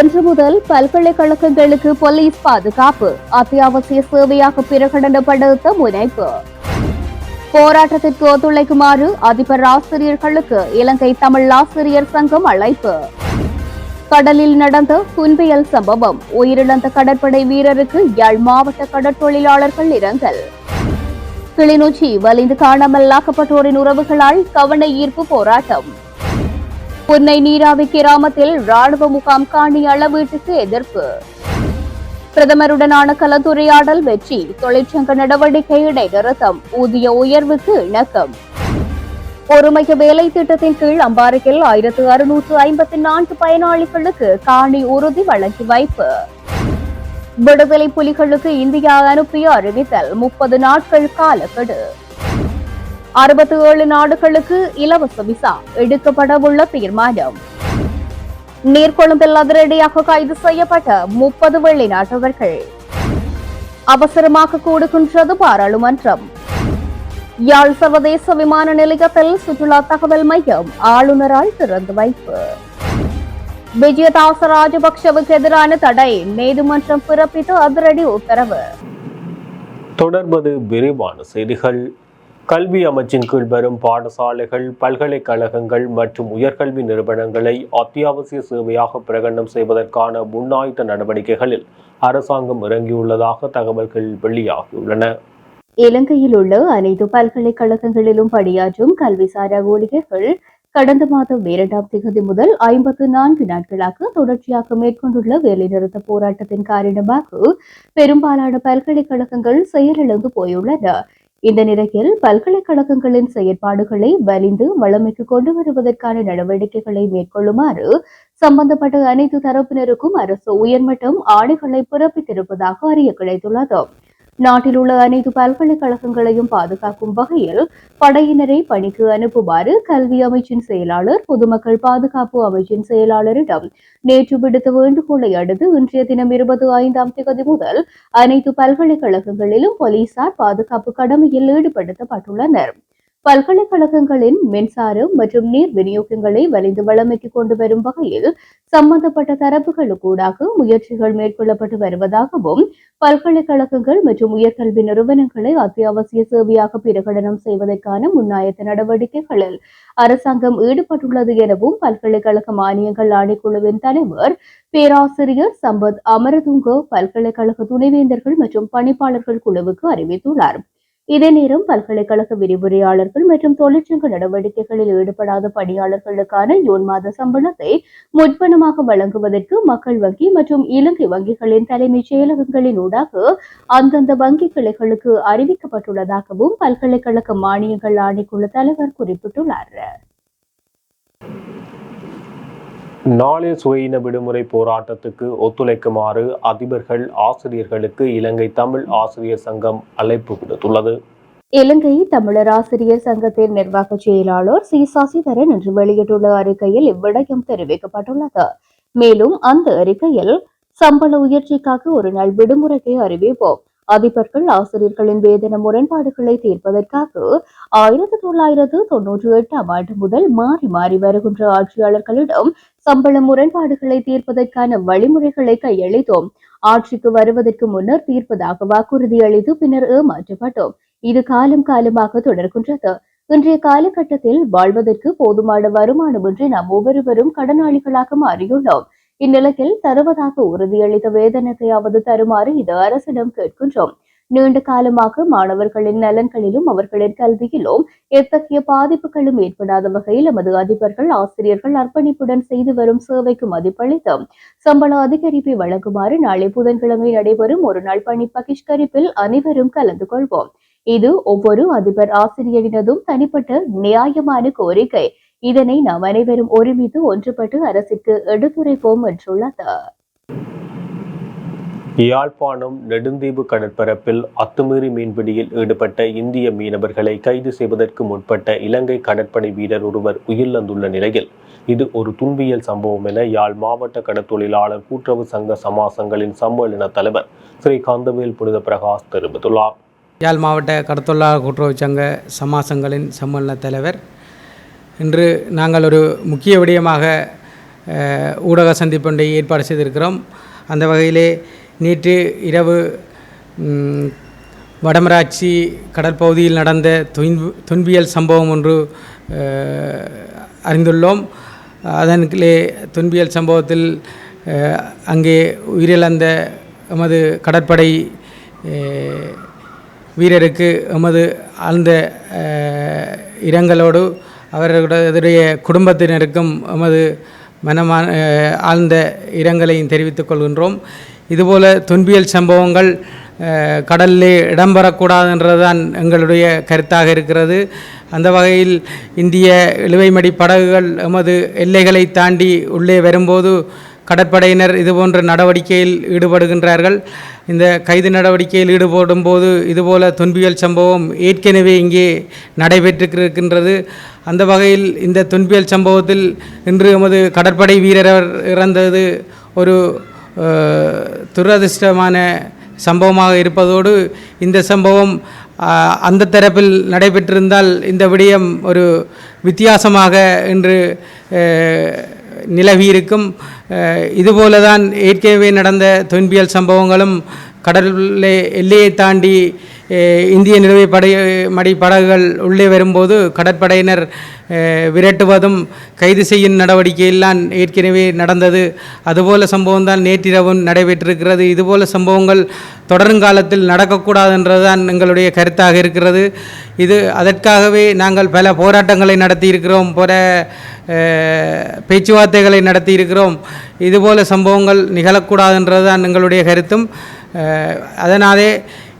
இன்று முதல் பல்கலைக்கழகங்களுக்கு போலீஸ் பாதுகாப்பு அத்தியாவசிய சேவையாக பிரகடனப்படுத்த முனைப்பு. போராட்டத்திற்கு ஒத்துழைக்குமாறு அதிபர் ஆசிரியர்களுக்கு இலங்கை தமிழ் ஆசிரியர் சங்கம் அழைப்பு. கடலில் நடந்த புன்பியல் சம்பவம் உயிரிழந்த கடற்படை வீரருக்கு யாழ் மாவட்ட கடற்தொழிலாளர்கள் இரங்கல். கிளிநொச்சி வலிந்து காணாமல் ஆக்கப்பட்டோரின் உறவுகளால் கவன ஈர்ப்பு போராட்டம். புன்னை நீராவி கிராமத்தில் ராணுவ முகாம் காணி அளவீட்டுக்கு எதிர்ப்பு. பிரதமருடனான கலந்துரையாடல் வெற்றி தொழிற்சங்க நடவடிக்கை இடைநிறுத்தம் ஊதிய உயர்வுக்கு இணக்கம். ஒருமைய வேலை திட்டத்தின் கீழ் அம்பாறையில் ஆயிரத்து அறுநூற்று ஐம்பத்தி நான்கு பயனாளிகளுக்கு காணி உறுதி வழங்கி வைப்பு. விடுதலை புலிகளுக்கு இந்தியா அனுப்பிய அறிவித்தல் முப்பது நாட்கள் காலக்கெடு. அறுபத்தி ஏழு நாடுகளுக்கு இலவச விசா எடுக்கப்படவுள்ள தீர்மானம். நீர்கொழும்பில் அதிரடியாக கைது செய்யப்பட்ட முப்பது வெளிநாட்டவர்கள் அவசரமாக கூடுகின்றது பாராளுமன்றம். யாழ் சர்வதேச விமான நிலையத்தில் சுற்றுலா தகவல் மையம் ஆளுநரால் திறந்து வைப்பு. விஜயதாச ராஜபக்சவுக்கு எதிரான தடை நீதிமன்றம் பிறப்பித்து அதிரடி உத்தரவு. தொடர்பது விரிவான செய்திகள். கல்வி அமைச்சின் கீழ் வரும் பாடசாலைகள் பல்கலைக்கழகங்கள் மற்றும் உயர்கல்வி நிறுவனங்களை அத்தியாவசிய சேவையாக பிரகடனம் செய்வதற்கான முன்னாயத்த நடவடிக்கைகளில் அரசாங்கம் இறங்கியுள்ளதாக தகவல்கள் வெளியாகியுள்ளன. இலங்கையில் உள்ள அனைத்து பல்கலைக்கழகங்களிலும் பணியாற்றும் கல்விசாரா ஊழியர்கள் கடந்த மாதம் இரண்டாம் தேதி முதல் ஐம்பத்து நான்கு நாட்களாக தொடர்ச்சியாக மேற்கொண்டுள்ள வேலைநிறுத்த போராட்டத்தின் காரணமாக பெரும்பாலான பல்கலைக்கழகங்கள் செயலிழந்து போயுள்ளன. இந்த நிலையில் பல்கலைக்கழகங்களின் செயற்பாடுகளை வலிந்து வளமைக்கு கொண்டு வருவதற்கான நடவடிக்கைகளை மேற்கொள்ளுமாறு சம்பந்தப்பட்ட அனைத்து தரப்பினருக்கும் அரசு உயர்மட்டம் ஆணைகளை பிறப்பித்திருப்பதாக அறிய கிடைத்துள்ளது. நாட்டில் உள்ள அனைத்து பல்கலைக்கழகங்களையும் பாதுகாக்கும் வகையில் படையினரை பணிக்கு அனுப்புமாறு கல்வி அமைச்சின் செயலாளர் பொதுமக்கள் பாதுகாப்பு அமைச்சின் செயலாளரிடம் நேற்று விடுத்த வேண்டுகோளை அடுத்து இன்றைய தினம் இருபது ஐந்தாம் தேதி முதல் அனைத்து பல்கலைக்கழகங்களிலும் போலீசார் பாதுகாப்பு கடமையில் ஈடுபடுத்தப்பட்டுள்ளனர். பல்கலைக்கழகங்களின் மின்சாரம் மற்றும் நீர் விநியோகங்களை வலிந்து வளமைக்கு கொண்டு வரும் வகையில் சம்பந்தப்பட்ட தரப்புகளுக்கூடாக முயற்சிகள் மேற்கொள்ளப்பட்டு வருவதாகவும் பல்கலைக்கழகங்கள் மற்றும் உயர்கல்வி நிறுவனங்களை அத்தியாவசிய சேவையாக பிரகடனம் செய்வதற்கான முன்னாயத்த நடவடிக்கைகளில் அரசாங்கம் ஈடுபட்டுள்ளது எனவும் பல்கலைக்கழக மானியங்கள் ஆணைக்குழுவின் தலைவர் பேராசிரியர் சம்பத் அமரதுங்க பல்கலைக்கழக துணைவேந்தர்கள் மற்றும் பணிப்பாளர்கள் குழுவுக்கு அறிவித்துள்ளார். இதே நேரம் பல்கலைக்கழக விரிவுரையாளர்கள் மற்றும் தொழிற்சங்க நடவடிக்கைகளில் ஈடுபடாத பணியாளர்களுக்கான ஜூன் மாத சம்பளத்தை முற்பணமாக வழங்குவதற்கு மக்கள் வங்கி மற்றும் இலங்கை வங்கிகளின் தலைமைச் செயலகங்களின் ஊடாக அந்தந்த வங்கி கிளைகளுக்கு அறிவிக்கப்பட்டுள்ளதாகவும் பல்கலைக்கழக மானியங்கள் ஆணைக்குழு தலைவர் குறிப்பிட்டுள்ளார். நாளே சுயின விடுமுறை போராட்டத்துக்கு ஒத்துழைக்குமாறு அதிபர்கள் ஆசிரியர்களுக்கு இலங்கை தமிழ் ஆசிரியர் சங்கம் அழைப்பு விடுத்துள்ளது. இலங்கை தமிழர் ஆசிரியர் சங்கத்தின் நிர்வாக செயலாளர் சி. சசிதரன் இன்று வெளியிட்டுள்ள அறிக்கையில் இவ்விடயம் தெரிவிக்கப்பட்டுள்ளது. மேலும் அந்த அறிக்கையில் சம்பள உயர்ச்சிக்காக ஒரு நாள் விடுமுறையை அறிவிப்போம். அதிபர்கள் ஆசிரியர்களின் வேதன முரண்பாடுகளை தீர்ப்பதற்காக ஆயிரத்தி தொள்ளாயிரத்து தொன்னூற்றி எட்டாம் ஆண்டு முதல் மாறி மாறி வருகின்ற ஆட்சியாளர்களிடம் சம்பள முரண்பாடுகளை தீர்ப்பதற்கான வழிமுறைகளை கையளித்தோம். ஆட்சிக்கு வருவதற்கு முன்னர் தீர்ப்பதாக வாக்குறுதி அளித்து பின்னர் ஏமாற்றப்பட்டோம். இது காலம் காலமாக தொடர்கின்றது. இன்றைய காலகட்டத்தில் வாழ்வதற்கு போதுமான வருமானமின்றி நாம் ஒவ்வொருவரும் கடனாளிகளாக மாறியுள்ளோம். இந்நிலையில் தருவதாக உறுதியளித்த வேதனத்தையாவது தருமாறு இது அரசிடம் கேட்கின்றோம். நீண்ட காலமாக மாணவர்களின் நலன்களிலும் அவர்களின் கல்வியிலும் எத்தகைய பாதிப்புகளும் ஏற்படாத வகையில் எமது அதிபர்கள் ஆசிரியர்கள் அர்ப்பணிப்புடன் செய்து வரும் சேவைக்கு மதிப்பளித்து சம்பள அதிகரிப்பை வழங்குமாறு நாளை புதன்கிழமை நடைபெறும் ஒரு நாள் பணி பகிஷ்கரிப்பில் அனைவரும் கலந்து கொள்வோம். இது ஒவ்வொரு அதிபர் ஆசிரியரினதும் தனிப்பட்ட நியாயமான கோரிக்கை. இதனை நாம் அனைவரும் ஒருமித்து ஒன்றுபட்டு அரசிற்கு எடுத்துரைப்போம் என்றுள்ளது யாழ்ப்பாணம் நெடுந்தீவு கடற்பரப்பில் அத்துமீறி மீன்பிடியில் ஈடுபட்ட இந்திய மீனவர்களை கைது செய்வதற்கு முற்பட்ட இலங்கை கடற்படை வீரர் ஒருவர் உயிரிழந்துள்ள நிலையில் இது ஒரு துன்பியல் சம்பவம் என யாழ் மாவட்ட கடற்தொழிலாளர் கூட்டுறவு சங்க சமாசங்களின் சம்மேளன தலைவர் ஸ்ரீ காந்தவேல் புனித பிரகாஷ் தெரிவித்துள்ளார். யாழ் மாவட்ட கடத்தொழிலாளர் கூட்டுறவு சங்க சமாசங்களின் சம்மேளன தலைவர் இன்று நாங்கள் ஒரு முக்கிய விடயமாக ஊடக சந்திப்பொன்றை ஏற்பாடு செய்திருக்கிறோம். அந்த வகையிலே நேற்று இரவு வடமராட்சி கடற்பகுதியில் நடந்த துன்பு துன்பியல் சம்பவம் ஒன்று அறிந்துள்ளோம். அதன்கிலே துன்பியல் சம்பவத்தில் அங்கே உயிரிழந்த எமது கடற்படை வீரருக்கு எமது ஆழ்ந்த இரங்கலோடு அவர்களுடைய குடும்பத்தினருக்கும் எமது மனமான ஆழ்ந்த இரங்கலையும் தெரிவித்துக் கொள்கின்றோம். இதுபோல துன்பியல் சம்பவங்கள் கடலிலே இடம்பெறக்கூடாது என்றதுதான் எங்களுடைய கருத்தாக இருக்கிறது. அந்த வகையில் இந்திய இழுவைமடி படகுகள் எமது எல்லைகளை தாண்டி உள்ளே வரும்போது கடற்படையினர் இதுபோன்ற நடவடிக்கையில் ஈடுபடுகின்றார்கள். இந்த கைது நடவடிக்கையில் ஈடுபடும் போது இதுபோல துன்பியல் சம்பவம் ஏற்கனவே இங்கே நடைபெற்றிருக்கின்றது. அந்த வகையில் இந்த துன்பியல் சம்பவத்தில் இன்று எமது கடற்படை வீரர் இறந்தது ஒரு துரதிர்ஷ்டமான சம்பவமாக இருப்பதோடு இந்த சம்பவம் அந்த தரப்பில் நடைபெற்றிருந்தால் இந்த விடயம் ஒரு வித்தியாசமாக இன்று நிலவியிருக்கும். இதுபோல தான் ஏற்கனவே நடந்த தொன்பியல் சம்பவங்களும் கடலில் எல்லையை தாண்டி இந்திய நிலவை படை மடி படகுகள் உள்ளே வரும்போது கடற்படையினர் விரட்டுவதும் கைது செய்யும் நடவடிக்கையெல்லாம் ஏற்கனவே நடந்தது. அதுபோல சம்பவம் தான் நேற்றிரவும் நடைபெற்றிருக்கிறது. இதுபோல சம்பவங்கள் தொடருங்காலத்தில் நடக்கக்கூடாதுன்றதுதான் எங்களுடைய கருத்தாக இருக்கிறது. இது அதற்காகவே நாங்கள் பல போராட்டங்களை நடத்தியிருக்கிறோம். பல பேச்சுவார்த்தைகளை நடத்தியிருக்கிறோம். இதுபோல சம்பவங்கள் நிகழக்கூடாது தான் எங்களுடைய கருத்தும். அதனாலே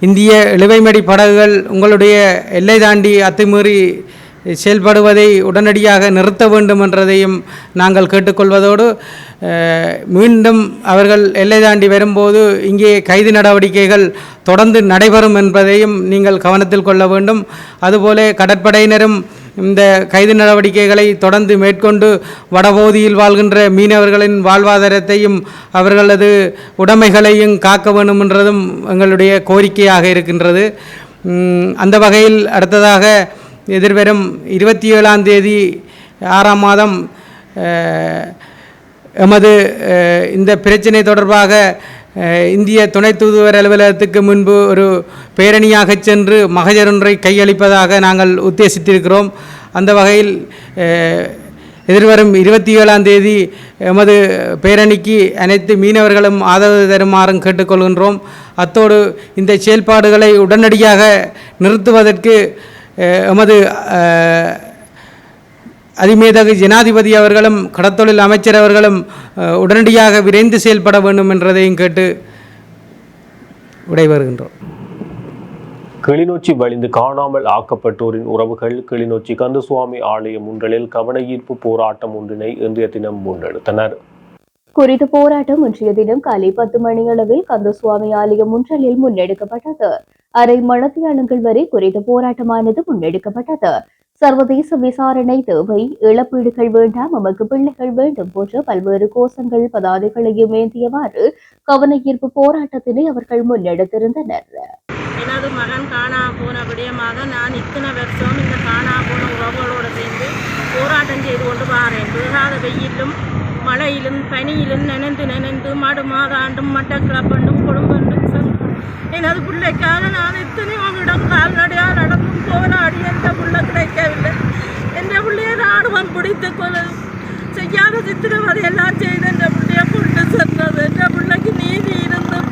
இந்திய இழுவைமடி படகுகள் உங்களுடைய எல்லை தாண்டி அத்துமீறி செயல்படுவதை உடனடியாக நிறுத்த வேண்டும் என்றதையும் நாங்கள் கேட்டுக்கொள்வதோடு மீண்டும் அவர்கள் எல்லை தாண்டி வரும்போது இங்கே கைது நடவடிக்கைகள் தொடர்ந்து நடைபெறும் என்பதையும் நீங்கள் கவனத்தில் கொள்ள வேண்டும். அதுபோல கடற்படையினரும் இந்த கைது நடவடிக்கைகளை தொடர்ந்து மேற்கொண்டு வடபகுதியில் வாழ்கின்ற மீனவர்களின் வாழ்வாதாரத்தையும் அவர்களது உடைமைகளையும் காக்க வேண்டுமென்றதும் எங்களுடைய கோரிக்கையாக இருக்கின்றது. அந்த வகையில் அடுத்ததாக எதிர்வரும் இருபத்தி ஏழாம் தேதி ஆறாம் மாதம் எமது இந்த பிரச்சினை தொடர்பாக இந்திய துணை தூதுவர் அலுவலகத்துக்கு முன்பு ஒரு பேரணியாக சென்று மகஜர் ஒன்றை கையளிப்பதாக நாங்கள் உத்தேசித்திருக்கிறோம். அந்த வகையில் எதிர்வரும் இருபத்தி ஏழாம் தேதி எமது பேரணிக்கு அனைத்து மீனவர்களும் ஆதரவு தருமாறும் கேட்டுக்கொள்கின்றோம். அத்தோடு இந்த செயல்பாடுகளை உடனடியாக நிறுத்துவதற்கு எமது அதிமேதகு ஜனாதிபதி அவர்களும் கடத்தொழில் அமைச்சர் அவர்களும் உடனடியாக விரைந்து செயல்பட வேண்டும் என்றதையும் கேட்டு விடைபெறுகின்றோம். கிளிநொச்சி வழிந்து காணாமல் ஆக்கப்பட்டோரின் உறவுகள் கிளிநொச்சி கந்தசுவாமி ஆலய முன்றலில் கவன ஈர்ப்பு போராட்டம் ஒன்றினை இன்றைய தினம் முன்னெடுத்தனர். குறித்த போராட்டம் இன்றைய தினம் காலை பத்து மணியளவில் கந்தசுவாமி ஆலயம் முன்றலில் முன்னெடுக்கப்பட்டது. அரை மணத்தியாளங்கள் வரை குறித்த போராட்டமானது முன்னெடுக்கப்பட்டது. சர்வதேச விசாரணை தேவை. இழப்பீடுகள் வேண்டாம் நமக்கு பிள்ளைகள் வேண்டும் போன்ற பல்வேறு கோஷங்கள் பதாதைகளையும் ஏந்தியவாறு கவன ஈர்ப்பு போராட்டத்தினை அவர்கள் முன்னெடுத்திருந்தனர். எனது மகன் காணா போன விடயமாக நான் இத்தனை வருஷம் இந்த காணா போன உறவுகளோடு சேர்ந்து போராட்டம் செய்து கொண்டு வாரேன். விழாத வெயிலும் மழையிலும் பனியிலும் நினைந்து நினைந்து மடு மாதாண்டும் மட்டக்கிழப்பண்டும் குடும்பண்டும் எனது பிள்ளைக்காக நான் இத்தனை அவனிடம் கால்நடையாக நடந்து போராடி எந்த பிள்ளை கிடைக்கவில்லை. எந்த பிள்ளையை ராணுவம் பிடித்து கொள்ள செய்யாத சித்திரவதை எல்லாம் செய்து என்ற பிள்ளையை கொண்டு சென்றது. என்ற பிள்ளைக்கு நீதி இருந்தும்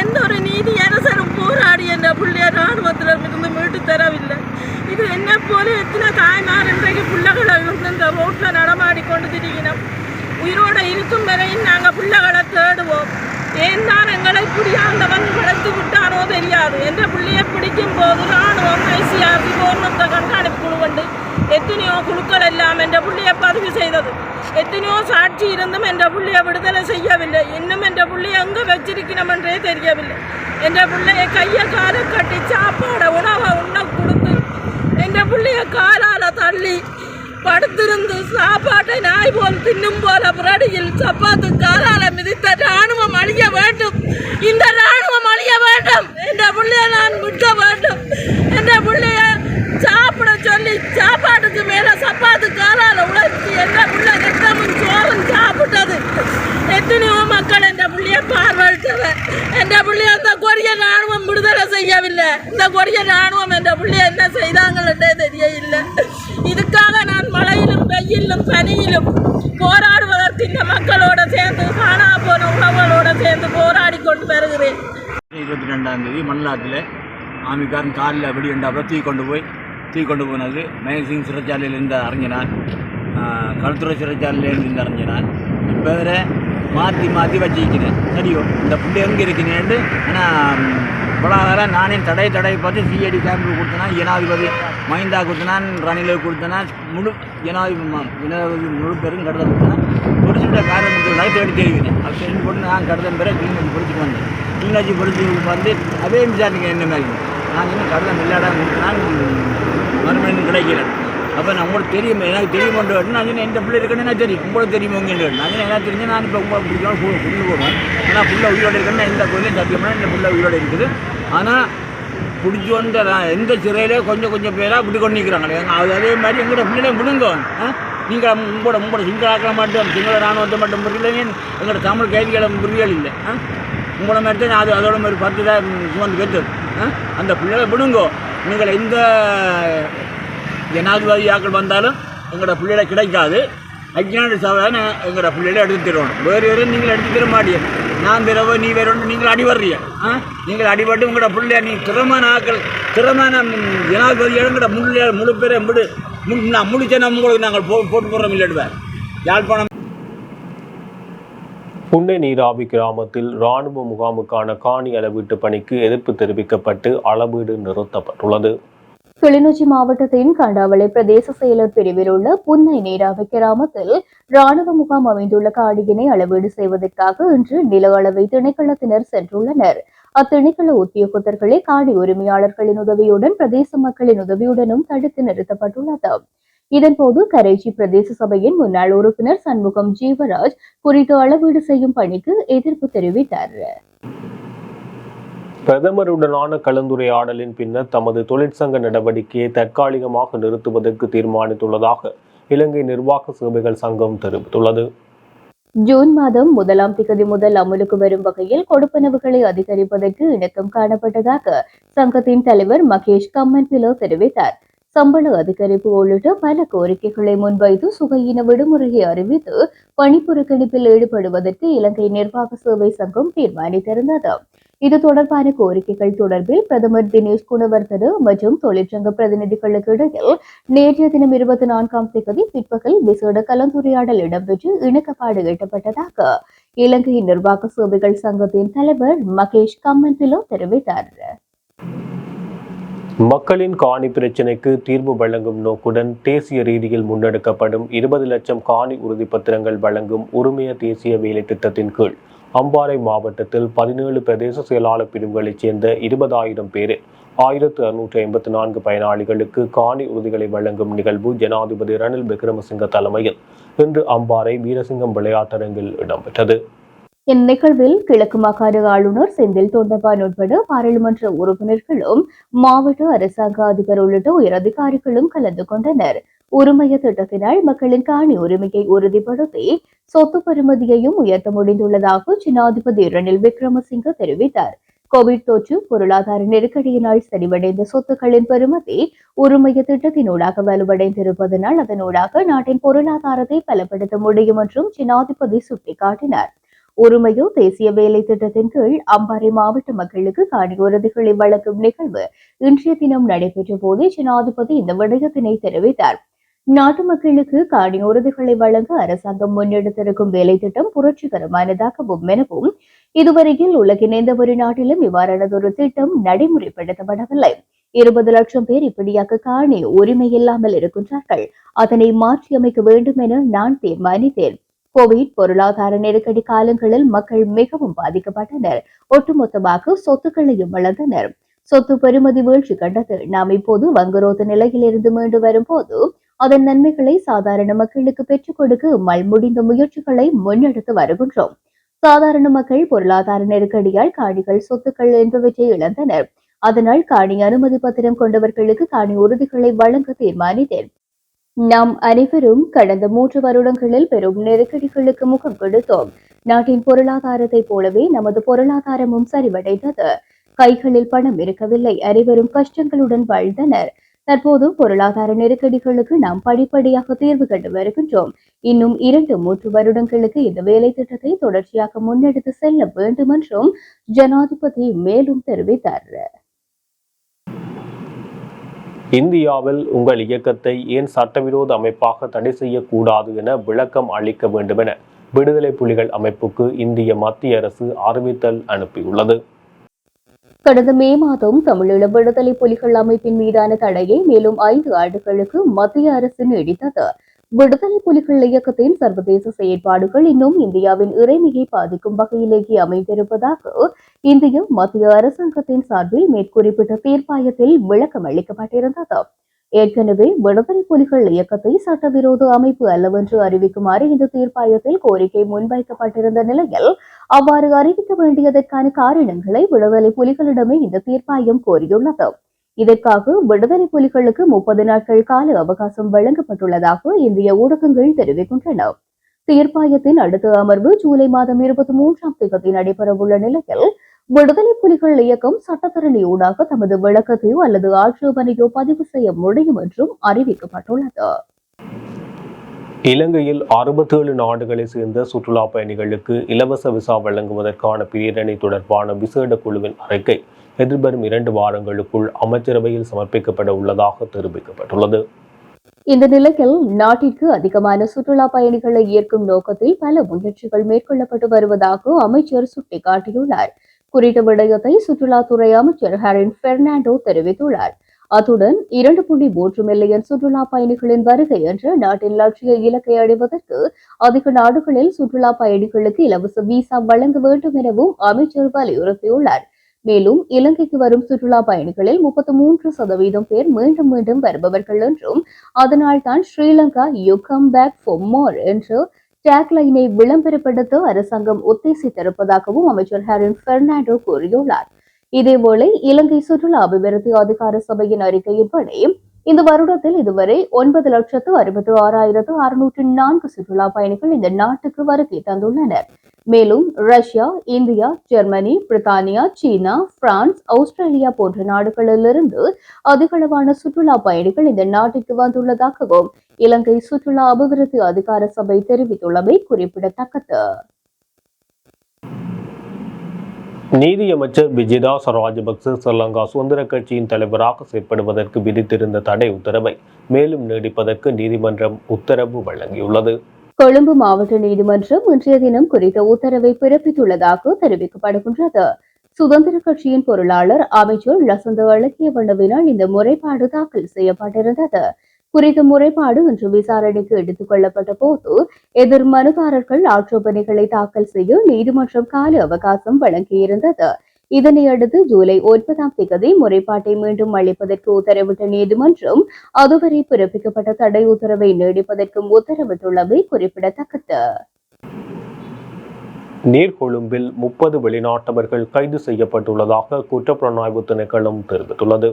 எந்த ஒரு நீதி அரசரும் போராடி என்ற பிள்ளைய ராணுவத்திடமிருந்து மீட்டு தரவில்லை. இது என்ன போல எத்தனை தாய்மார் இன்றைக்கு பிள்ளைகளை இந்த ரோட்டில் நடமாடி கொண்டு திரிகினோம் உயிரோடு இருக்கும் வரையும் நாங்கள் பிள்ளைகளை தேடுவோம். ஏன் தான் எங்களை புரியாதவன் வளர்த்து விட்டாரோ தெரியாது. என்ற பிள்ளையை பிடிக்கும் போது ராணுவம் ஐசிஆர்சி கவர்மெண்ட் கண்காணிப்பு குழு கொண்டு எத்தனையோ குழுக்கள் எல்லாம் என்ற பிள்ளையை பதிவு செய்தது. எத்தனையோ சாட்சி இருந்தும் என்ற பிள்ளையை விடுதலை செய்யவில்லை. இன்னும் என்ற பிள்ளையை எங்கே வச்சிருக்கணும் என்றே தெரியவில்லை. என்ற பிள்ளையை கையை காலை கட்டி சாப்பாடை உணவை உண்ண கொடுத்து என்ற பிள்ளைய காலால் தள்ளி படுத்திருந்து சாப்பாட்டை நாய் போல் தின்னும் போல புரடியில் சப்பாத்து காலால மிதித்த ராணுவம் அழிய வேண்டும். இந்த ராணுவம் அழிய வேண்டும். என்ற பிள்ளைய நான் விற்க வேண்டும். என்ற பிள்ளைய சாப்பிட சொல்லி சாப்பாட்டுக்கு மேல சப்பாத்து காலால உழைச்சி என்ன பிள்ளை ரத்தமும் சோறும் சாப்பிட்டது. எத்தனையோ மக்கள் என்ற புள்ளிய பார்வையிட்டவர் என்ற புள்ளிய அந்த கொடிய ராணுவம் விடுதலை செய்யவில்லை. இந்த கொடிய ராணுவம் என்ற புள்ளிய என்ன செய்தாங்களே தெரியவில்லை. இதுக்காக நான் மழையிலும் வெயிலும் பனியிலும் போராடுவதற்கு இந்த மக்களோட சேர்ந்து காணா போன உறவுகளோட சேர்ந்து போராடி கொண்டு வருகிறேன். இருபத்தி ரெண்டாம் தேதி மண்ணாத்தில் ஆமிக்காரன் காலில் வெடி உண்டாப்புல தூக்கி கொண்டு போய் தூக்கி கொண்டு போனது மயசிங் சிறைச்சாலையிலிருந்து அறிஞ்சினான் களுத்துறை சிறைச்சாலையிலிருந்து அறிஞ்சினான் இப்போ வேற மாற்றி மாற்றி வச்சுக்கிறேன் சரியோ இந்த புள்ளி எங்கே இருக்கிறேன்ட்டு ஆனால் வேலை நானே தடை தடை பார்த்து சிஐடி கேம்புக்கு கொடுத்தனா ஜனாதிபதி மைந்தா கொடுத்தனான் ரணிலுக்கு கொடுத்தனா முழு ஜனாதிபதி ஜனாதிபதி முழு பேரும் கருத கொடுத்தனான். பிடிச்சிட்ட காரணத்துக்காக தேடி தெரிவிக்கிறேன் அது தெரிஞ்சு போட்டு நான் கருதன் பேரை கிளிநொச்சி பிடிச்சிட்டு வந்தேன். கிளிநொச்சி பிடிச்சி வந்து அதே விசாரிங்க என்ன மாதிரி. நான் இன்னும் கருதம் இல்லாட நான் மறுபடியும் கிடைக்கிறேன் அப்போ நான் உங்களுக்கு தெரியும் எனக்கு தெரியும் கொண்டு வரணும் நான் எந்த பிள்ளை இருக்குன்னு எனக்கு தெரியும். உங்களுக்கு என்ன நான் என்ன தெரிஞ்சு நான் இப்போ உங்களுக்கு பிடிக்கலாம் புல் போடுவேன் ஆனால் புள்ள உயிரோடு இருக்குன்னு எந்த கோயிலையும் சத்தியமான இந்த புள்ள உயிரோடு இருக்குது. ஆனால் பிடிச்சி வந்த நான் எந்த சிறையிலே கொஞ்சம் கொஞ்சம் பேராக விட்டு கொண்டு நிற்கிறாங்க அது அதே மாதிரி எங்களோட பிள்ளைகளை விடுங்க ஆ? நீங்கள் உங்களோட உங்களோட சிங்களாக்க மட்டும் சிங்கள இராணுவத்தை மட்டும் புரியலைங்க எங்களோட தமிழ் கைதிகளை புரியல் இல்லை. ஆ? உங்களோட மாதிரி தான் அது அதோட மாதிரி பத்து தான் சுமந்து பெற்று ஆ? அந்த பிள்ளைகளை விடுங்கோ நீங்கள் எந்த ஜனாதிபதியாக்கள் வந்தாலும் எங்களோட பிள்ளைகளை கிடைக்காது. அஜ்ஞான சபை எங்களோட பிள்ளைகளை எடுத்து தருவோம். வேறு வேறு நீங்கள் எடுத்து தர மாட்டீங்க நான் தரவோ நீ வேறோன்னு நீங்கள் அடிபடுறீங்க ஆ? நீங்கள் அடிபட்டு உங்களோட பிள்ளைய நீ திறமான ஆக்கள் திறமான ஜனாதிபதியோட எங்களோட முழு முழு பேரை முடி மு- நான் முடிச்ச நம்ம உங்களுக்கு நாங்கள் போ போட்டு போடுறோம் இல்லைடுவேன் யாழ்ப்பாணம் புன்னை நீராவி கிராமத்தில் இராணுவ முகாமுக்கான காணி அளவீட்டு பணிக்கு எதிர்ப்பு தெரிவிக்கப்பட்டு அளவீடு நிறுத்தப்பட்டுள்ளது. கிளிநொச்சி மாவட்டத்தின் கண்டாவளை பிரதேச செயலர் பிரிவில் உள்ள புன்னை நீராவி கிராமத்தில் ராணுவ முகாம் அமைந்துள்ள காடியினை அளவீடு செய்வதற்காக இன்று நில அளவை திணைக்களத்தினர் சென்றுள்ளனர். அத்திணைக்கள உத்தியோகத்தர்களே காடி உரிமையாளர்களின் உதவியுடன் பிரதேச மக்களின் உதவியுடனும் தடுத்து நிறுத்தப்பட்டுள்ளது. இதன்போது கரைச்சி பிரதேச சபையின் முன்னாள் உறுப்பினர் சண்முகம் ஜீவராஜ் குறித்து அளவீடு செய்யும் பணிக்கு எதிர்ப்பு தெரிவித்தார். பிரதமருடனான கலந்துரையாடலின் பின்னர் தமது தொழிற்சங்க நடவடிக்கையை தற்காலிகமாக நிறுத்துவதற்கு தீர்மானித்துள்ளதாக இலங்கை நிர்வாக சேவைகள் சங்கம் தெரிவித்துள்ளது. ஜூன் மாதம் முதலாம் திகதி முதல் அமலுக்கு வரும் வகையில் கொடுப்பனவுகளை அதிகரிப்பதற்கு இணக்கம் காணப்பட்டதாக சங்கத்தின் தலைவர் மகேஷ் கம்மன் பிலோ தெரிவித்தார். சம்பள அதிகரிப்பு உள்ளிட்ட பல கோரிக்கைகளை முன்வைத்து சுகையின விடுமுறையை அறிவித்து பணிப்புறக்கணிப்பில் ஈடுபடுவதற்கு இலங்கை நிர்வாக சேவை சங்கம் தீர்மானித்திருந்தது. இது தொடர்பான கோரிக்கைகள் தொடர்பில் பிரதமர் தினேஷ் குணவர்தன மற்றும் தொழிற்சங்க பிரதிநிதிகளுக்கு இடையில் நேற்றைய தினம் இருபத்தி நான்காம் தேதி பிற்பகல் விசேட கலந்துரையாடல் இடம்பெற்று இணக்கப்பாடு எட்டப்பட்டதாக இலங்கை நிர்வாக சேவைகள் சங்கத்தின் தலைவர் மகேஷ் கம்மன் பிலோ தெரிவித்தார். மக்களின் காணி பிரச்சினைக்கு தீர்வு வழங்கும் நோக்குடன் தேசிய ரீதியில் முன்னெடுக்கப்படும் இருபது லட்சம் காணி உறுதிப்பத்திரங்கள் வழங்கும் உரிமைய தேசிய வேலை திட்டத்தின் கீழ் அம்பாறை மாவட்டத்தில் பதினேழு பிரதேச செயலாளர் பிரிவுகளைச் சேர்ந்த இருபதாயிரம் பேரில் ஆயிரத்து அறுநூற்றி ஐம்பத்தி நான்கு பயனாளிகளுக்கு காணி உறுதிகளை வழங்கும் நிகழ்வு ஜனாதிபதி ரணில் விக்ரமசிங்க தலைமையில் இன்று அம்பாறை வீரசிங்கம் விளையாட்டரங்கில் இடம்பெற்றது. இந்நிகழ்வில் கிழக்கு மாகாண ஆளுநர் செந்தில் தொண்டபான் உட்பட பாராளுமன்ற உறுப்பினர்களும் மாவட்ட அரசாங்க அதிபர் உள்ளிட்ட உயரதிகாரிகளும் கலந்து கொண்டனர். உரிமைய திட்டத்தினால் மக்களின் காணி உரிமையை உறுதிப்படுத்தி சொத்து பெறுமதியையும் உயர்த்த முடிந்துள்ளதாக ஜனாதிபதி ரணில் விக்ரமசிங்க தெரிவித்தார். கோவிட் தொற்று பொருளாதார நெருக்கடியினால் சரிவடைந்த சொத்துக்களின் பெருமதி உரிமைய திட்டத்தினூடாக வலுவடைந்திருப்பதனால் அதனூடாக நாட்டின் பொருளாதாரத்தை பலப்படுத்த முடியும் என்றும் ஜனாதிபதி சுட்டிக்காட்டினார். உரிமையோ தேசிய வேலை திட்டத்தின் கீழ் அம்பாறை மாவட்ட மக்களுக்கு காணி உறுதிகளை வழங்கும் நிகழ்வு இன்றைய தினம் நடைபெற்ற போது ஜனாதிபதி இந்த விடயத்தினை தெரிவித்தார். நாட்டு மக்களுக்கு காணி உறுதிகளை வழங்க அரசாங்கம் முன்னெடுத்திருக்கும் வேலை திட்டம் புரட்சிகரமானதாகவும் எனவும் இதுவரையில் உலகின் எந்த ஒரு நாட்டிலும் இவ்வாறானதொரு திட்டம் நடைமுறைப்படுத்தப்படவில்லை. இருபது லட்சம் பேர் இப்படியாக காணி உரிமை இல்லாமல் இருக்கின்றார்கள். அதனை மாற்றியமைக்க வேண்டும் என நான் தீர்மானித்தேன். கோவிட் பொருளாதார நெருக்கடி காலங்களில் மக்கள் மிகவும் பாதிக்கப்பட்டனர். ஒட்டுமொத்தமாக சொத்துக்களையும் இழந்தனர் சொத்து பெறுமதி வீழ்ச்சி கண்டது. நாம் இப்போது வங்குரோத நிலையிலிருந்து மீண்டு வரும்போது அதன் நன்மைகளை சாதாரண மக்களுக்கு பெற்றுக் கொடுக்க மல் முடிந்த முயற்சிகளை முன்னெடுத்து வருகின்றோம். சாதாரண மக்கள் பொருளாதார நெருக்கடியால் காணிகள் சொத்துக்கள் என்பவற்றை இழந்தனர். அதனால் காணி அனுமதி பத்திரம் கொண்டவர்களுக்கு காணி உறுதிகளை வழங்க தீர்மானித்தேன். நாம் அனைவரும் கடந்த மூன்று வருடங்களில் பெரும் நெருக்கடிகளுக்கு முகம் கொடுத்தோம். நாட்டின் பொருளாதாரத்தைப் போலவே நமது பொருளாதாரமும் சரிவடைந்தது. கைகளில் பணம் இருக்கவில்லை. அனைவரும் கஷ்டங்களுடன் வாழ்ந்தனர். தற்போது பொருளாதார நெருக்கடிகளுக்கு நாம் படிப்படியாக தீர்வு கண்டு வருகின்றோம். இன்னும் இரண்டு மூன்று வருடங்களுக்கு இந்த வேலை திட்டத்தை தொடர்ச்சியாக முன்னெடுத்து செல்ல வேண்டும் என்றும் ஜனாதிபதி மேலும் தெரிவித்தார். இந்தியாவில் உங்கள் இயக்கத்தை ஏன் சட்டவிரோத அமைப்பாக தடை செய்யக்கூடாது என விளக்கம் அளிக்க வேண்டுமென விடுதலை புலிகள் அமைப்புக்கு இந்திய மத்திய அரசு அறிவித்தல் அனுப்பியுள்ளது. கடந்த மே மாதம் தமிழீழ விடுதலை புலிகள் அமைப்பின் மீதான தடையை மேலும் ஐந்து ஆண்டுகளுக்கு மத்திய அரசு நீடித்தது. விடுதலை புலிகள் இயக்கத்தின் சர்வதேச செயற்பாடுகள் இன்னும் இந்தியாவின் இறைமையை பாதிக்கும் வகையிலேயே அமைந்திருப்பதாக இந்திய மத்திய அரசாங்கத்தின் சார்பில் மேற்குறிப்பிட்ட தீர்ப்பாயத்தில் விளக்கம் அளிக்கப்பட்டிருந்தது. ஏற்கனவே விடுதலை புலிகள் இயக்கத்தை சட்டவிரோத அமைப்பு அல்லவென்று அறிவிக்குமாறு இந்த தீர்ப்பாயத்தில் கோரிக்கை முன்வைக்கப்பட்டிருந்த நிலையில் அவ்வாறு அறிவிக்க வேண்டியதற்கான காரணங்களை விடுதலை புலிகளிடமே இந்த தீர்ப்பாயம் கோரியுள்ளது. இதற்காக விடுதலை புலிகளுக்கு முப்பது நாட்கள் கால அவகாசம் வழங்கப்பட்டுள்ளதாக இந்திய ஊடகங்கள் தெரிவிக்கின்றன. தீர்ப்பாயத்தின் அடுத்த அமர்வு ஜூலை மாதம் இருபத்தி மூன்றாம் தேதி நடைபெறவுள்ள நிலையில் விடுதலை புலிகள் இயக்கம் சட்டத்தரணியூடாக தமது விளக்கத்தையோ அல்லது ஆட்சேபனையோ பதிவு செய்ய முடியும் என்றும் அறிவிக்கப்பட்டுள்ளது. இலங்கையில் அறுபத்தேழு நாடுகளை சேர்ந்த சுற்றுலா பயணிகளுக்கு இலவச விசா வழங்குவதற்கான பிரேரணை தொடர்பான விசேட குழுவின் அறிக்கை எதிர்வரும் இரண்டு வாரங்களுக்குள் அமைச்சரவையில் சமர்ப்பிக்கப்பட உள்ளதாக தெரிவிக்கப்பட்டுள்ளது. இந்த நிலையில் நாட்டிற்கு அதிகமான சுற்றுலா பயணிகளை ஈர்க்கும் நோக்கத்தில் பல முயற்சிகள் மேற்கொள்ளப்பட்டு வருவதாக அமைச்சர் சுட்டிக்காட்டியுள்ளார். குறித்த விடயத்தை சுற்றுலாத்துறை அமைச்சர் ஹரின் பெர்னாண்டோ தெரிவித்துள்ளார். அத்துடன் இரண்டு புள்ளி மூன்று மில்லியன் சுற்றுலா பயணிகளின் வருகை என்ற நாட்டின் லட்சிய இலக்கை அடைவதற்கு அதிக நாடுகளில் சுற்றுலா பயணிகளுக்கு இலவச விசா வழங்க வேண்டும் எனவும் அமைச்சர் வலியுறுத்தியுள்ளார். மேலும் இலங்கைக்கு வரும் சுற்றுலா பயணிகளில் முப்பத்தி மூன்று சதவீதம் பேர் மீண்டும் மீண்டும் வருபவர்கள் என்றும் அதனால் தான் Sri Lanka you come back for more என்று டேக்லைனை விளம்பரப்படுத்த அரசாங்கம் உத்தேசித்திருப்பதாகவும் அமைச்சர் ஹரின் பெர்னாண்டோ கூறியுள்ளார். இதேவேளை இலங்கை சுற்றுலா அபிவிருத்தி அதிகார சபையின் அறிக்கையின்படி இந்த வருடத்தில் இதுவரை ஒன்பது லட்சத்து அறுபத்தி ஆறாயிரத்து அறுநூற்று நான்கு சுற்றுலா பயணிகள் இந்த நாட்டுக்கு வருகை தந்துள்ளனர். மேலும் ரஷ்யா இந்தியா ஜெர்மனி பிரித்தானியா சீனா பிரான்ஸ் ஆஸ்திரேலியா போன்ற நாடுகளிலிருந்து அதிகளவான சுற்றுலா பயணிகள் இந்த நாட்டிற்கு வந்துள்ளதாகவும் இலங்கை சுற்றுலா அபிவிருத்தி அதிகார சபை தெரிவித்துள்ளமை குறிப்பிடத்தக்கது. நீதியமைச்சர் விஜயதாஸ் ராஜபக்ச ஸ்ரீலங்கா சுதந்திர கட்சியின் தலைவராக செயற்படுவதற்கு விதித்திருந்த தடை உத்தரவை மேலும் நீடிப்பதற்கு நீதிமன்றம் உத்தரவு வழங்கியுள்ளது. கொழும்பு மாவட்ட நீதிமன்றம் இன்றைய தினம் குறித்த உத்தரவை பிறப்பித்துள்ளதாக தெரிவிக்கப்படுகின்றது. சுதந்திர கட்சியின் பொருளாளர் அமைச்சர் லசந்த அழகியவண்ணவினால் இந்த முறைப்பாடு தாக்கல் செய்யப்பட்டிருந்தது. குறித்த முறைப்பாடு இன்று விசாரணைக்கு எடுத்துக் கொள்ளப்பட்ட போது எதிர் மனுதாரர்கள் ஆட்சேபனைகளை தாக்கல் செய்ய நீதிமன்றம் கால அவகாசம் வழங்கியிருந்தது. இதனையடுத்து ஜூலை ஒன்பதாம் தேதி முறைப்பாட்டை மீண்டும் அளிப்பதற்கு உத்தரவிட்ட நீதிமன்றம் அதுவரை பிறப்பிக்கப்பட்ட தடை உத்தரவை நீடிப்பதற்கும் உத்தரவிட்டுள்ளமை குறிப்பிடத்தக்கது. நீர்கொழும்பில் முப்பது வெளிநாட்டவர்கள் கைது செய்யப்பட்டுள்ளதாக குற்றப்புலனாய்வு திணைக்களம் தெரிவித்துள்ளது.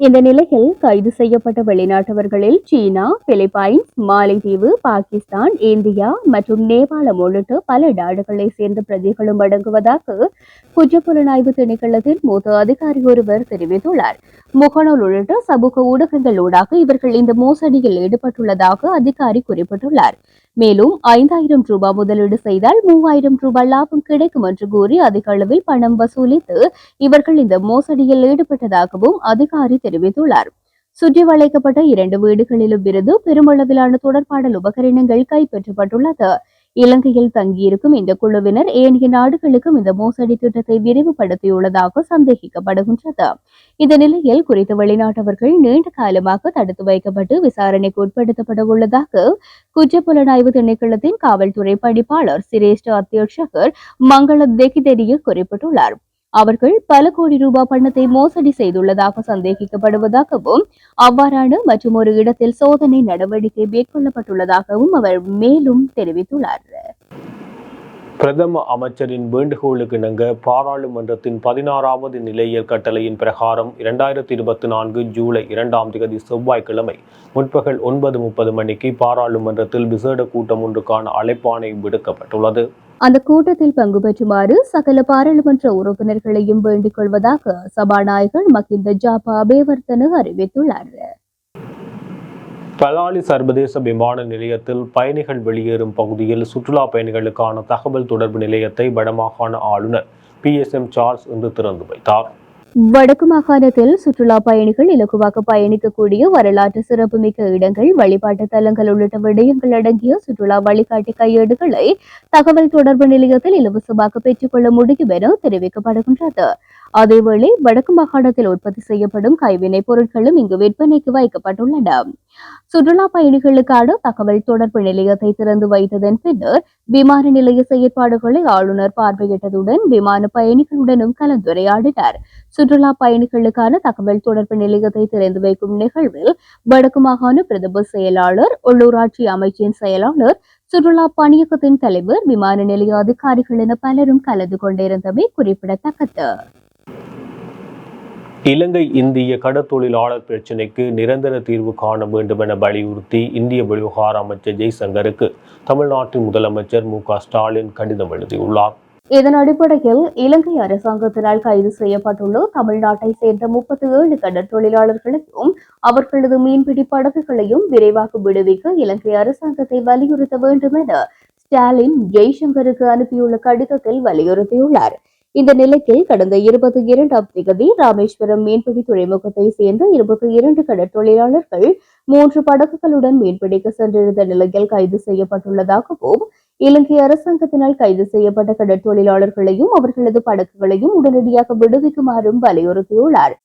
இந்த நிலையில் கைது செய்யப்பட்ட வெளிநாட்டவர்களில் சீனா பிலிப்பைன்ஸ் மாலைதீவு பாகிஸ்தான் இந்தியா மற்றும் நேபாளம் உள்ளிட்ட பல நாடுகளை சேர்ந்த பிரதிகளும் அடங்குவதாக குற்றப்புலனாய்வு திணைக்களத்தின் மூத்த அதிகாரி ஒருவர் தெரிவித்துள்ளார். முகநூல் உள்ளிட்ட சமூக ஊடகங்களூடாக இவர்கள் இந்த மோசடியில் ஈடுபட்டுள்ளதாக அதிகாரி குறிப்பிட்டுள்ளார். மேலும் ஐந்தாயிரம் ரூபாய் முதலீடு செய்தால் மூவாயிரம் ரூபாய் லாபம் கிடைக்கும் என்று கூறி அதிக அளவில் பணம் வசூலித்து இவர்கள் இந்த மோசடியில் ஈடுபட்டதாகவும் அதிகாரி தெரிவித்துள்ளார். சுற்றி வளைக்கப்பட்ட இரண்டு வீடுகளிலும் இருந்து பெருமளவிலான தொடர்பாடல் உபகரணங்கள் கைப்பற்றப்பட்டுள்ளது. இலங்கையில் தங்கியிருக்கும் இந்த குழுவினர் ஏனைய நாடுகளுக்கும் இந்த மோசடி திட்டத்தை விரிவுபடுத்தியுள்ளதாக சந்தேகிக்கப்படுகின்றது. இந்த நிலையில் குறித்த வெளிநாட்டவர்கள் நீண்ட காலமாக தடுத்து வைக்கப்பட்டு விசாரணைக்கு உட்படுத்தப்பட உள்ளதாக குற்றப்புலனாய்வு திணைக்களத்தின் காவல்துறை பணிப்பாளர் சிரேஷ்ட அத்தியட்சகர் மங்கள தெகிதெரிய குறிப்பிட்டுள்ளார். அவர்கள் பல கோடி ரூபாய் பணத்தை மோசடி செய்துள்ளதாக சந்தேகிக்கப்படுவதாகவும் அவ்வாறான மற்றும் ஒரு இடத்தில் சோதனை நடவடிக்கை மேற்கொள்ளப்பட்டுள்ளதாகவும் அவர் மேலும் தெரிவித்துள்ளார். பிரதம அமைச்சரின் வேண்டுகோளுக்கு இணங்க பாராளுமன்றத்தின் பதினாறாவது நிலையியல் கட்டளையின் பிரகாரம் இரண்டாயிரத்தி இருபத்தி நான்கு ஜூலை இரண்டாம் தேதி செவ்வாய்க்கிழமை முற்பகல் ஒன்பது முப்பது மணிக்கு பாராளுமன்றத்தில் விசேட கூட்டம் ஒன்றுக்கான அழைப்பாணை விடுக்கப்பட்டுள்ளது. அந்த கூட்டத்தில் பங்கு பெற்றுமாறு சகல பாராளுமன்ற உறுப்பினர்களையும் வேண்டிக் கொள்வதாக சபாநாயகர் மகிந்த ஜாபா அபேவர்த்தன அறிவித்துள்ளார். பலாலி சர்வதேச விமான நிலையத்தில் பயணிகள் வெளியேறும் பகுதியில் சுற்றுலா பயணிகளுக்கான தகவல் தொடர்பு நிலையத்தை வடமாகாண ஆளுநர் பி எஸ் எம் சார்ஸ் இன்று திறந்து வைத்தார். வடக்கு மாகாணத்தில் சுற்றுலா பயணிகள் இலகுவாக பயணிக்கக்கூடிய வரலாற்று சிறப்புமிக்க இடங்கள் வழிபாட்டு தலங்கள் உள்ளிட்ட விடயங்கள் அடங்கிய சுற்றுலா வழிகாட்டி கையேடுகளை தகவல் தொடர்பு நிலையத்தில் இலவசமாக பெற்றுக்கொள்ள முடியும் என தெரிவிக்கப்படுகின்றது. அதேவேளை வடக்கு மாகாணத்தில் உற்பத்தி செய்யப்படும் கைவினைப் பொருட்களும் இங்கு விற்பனைக்கு வைக்கப்பட்டுள்ளன. சுற்றுலா பயணிகளுக்கான தகவல் தொடர்பு நிலையத்தை திறந்து வைத்ததன் பின்னர் விமான நிலைய செயற்பாடுகளை ஆளுநர் பார்வையிட்டதுடன் விமான பயணிகளுடனும் கலந்துரையாடினார். சுற்றுலா பயணிகளுக்கான தகவல் தொடர்பு நிலையத்தை திறந்து வைக்கும் நிகழ்வில் வடக்கு மாகாண பிரதம செயலாளர் உள்ளூராட்சி அமைச்சின் செயலாளர் சுற்றுலா பணியகத்தின் தலைவர் விமான நிலைய அதிகாரிகள் என பலரும் கலந்து கொண்டிருந்தமை குறிப்பிடத்தக்கது. இலங்கை இந்திய கடற்தொழிலாளர் பிரச்சினைக்கு நிரந்தர தீர்வு காண வேண்டும் என வலியுறுத்தி இந்திய வெளிவிவகார அமைச்சர் ஜெய்சங்கருக்கு தமிழ்நாட்டின் முதலமைச்சர் மு க ஸ்டாலின் கடிதம் எழுதியுள்ளார். இதன் அடிப்படையில் இலங்கை அரசாங்கத்தினால் கைது செய்யப்பட்டுள்ள தமிழ்நாட்டை சேர்ந்த முப்பத்தி ஏழு கடற்தொழிலாளர்களையும் அவர்களது மீன்பிடி படகுகளையும் விரைவாக விடுவிக்க இலங்கை அரசாங்கத்தை வலியுறுத்த வேண்டும் என ஸ்டாலின் ஜெய்சங்கருக்கு அனுப்பியுள்ள கடிதத்தில் வலியுறுத்தியுள்ளார். இந்த நிலையில் கடந்த இருபத்தி இரண்டாம் தேதி ராமேஸ்வரம் மீன்பிடி துறைமுகத்தை சேர்ந்த இருபத்தி இரண்டு கடற்தொழிலாளர்கள் மூன்று படகுகளுடன் மீன்பிடிக்க சென்றிருந்த நிலையில் கைது செய்யப்பட்டுள்ளதாகவும் இலங்கை அரசாங்கத்தினால் கைது செய்யப்பட்ட கடற்தொழிலாளர்களையும் அவர்களது படகுகளையும் உடனடியாக விடுவிக்குமாறும் வலியுறுத்தியுள்ளார்.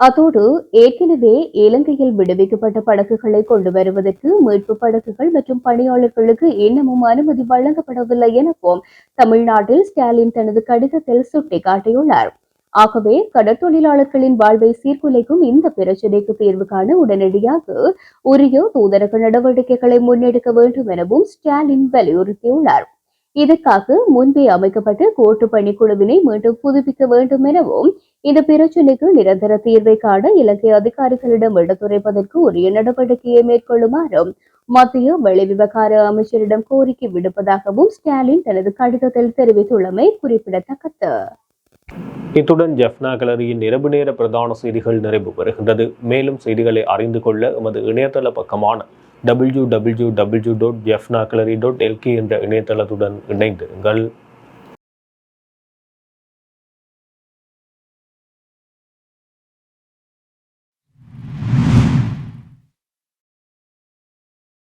அத்தோடு ஏற்கனவே இலங்கையில் விடுவிக்கப்பட்ட படகுகளை கொண்டு வருவதற்கு மீட்பு படகுகள் மற்றும் பணியாளர்களுக்கு இன்னமும் அனுமதி வழங்கப்படவில்லை எனவும் தமிழ்நாட்டில் ஸ்டாலின் தனது கடிதத்தில் சுட்டிக்காட்டியுள்ளார். ஆகவே கடற்தொழிலாளர்களின் வாழ்வை சீர்குலைக்கும் இந்த பிரச்சினைக்கு தீர்வு காண உடனடியாக உரிய தூதரக நடவடிக்கைகளை முன்னெடுக்க வேண்டும் எனவும் ஸ்டாலின் வலியுறுத்தியுள்ளார். இதற்காக முன்பே அமைக்கப்பட்ட கூட்டு பணிக்குழுவினை மீண்டும் புதுப்பிக்க வேண்டும் எனவும் இந்த பிரச்சினைக்கு நிரந்தர தீர்வை காண இலங்கை அதிகாரிகளிடம் எடுத்துரைப்பதற்கு உரிய நடவடிக்கையை மேற்கொள்ளுமாறும் மத்திய வெளிவிவகார அமைச்சரிடம் கோரிக்கை விடுப்பதாகவும் ஸ்டாலின் தனது கடிதத்தில் தெரிவித்துள்ளமை குறிப்பிடத்தக்கது. இத்துடன் ஜெஃப்னா கலரியின் இரவு நேர பிரதான செய்திகள் நிறைவு பெறுகின்றது. மேலும் செய்திகளை அறிந்து கொள்ள எமது இணையதள பக்கமான W W W dot F நாக்லரி dot LK என்ற இணையதளத்துடன் இணைந்திருங்கள்.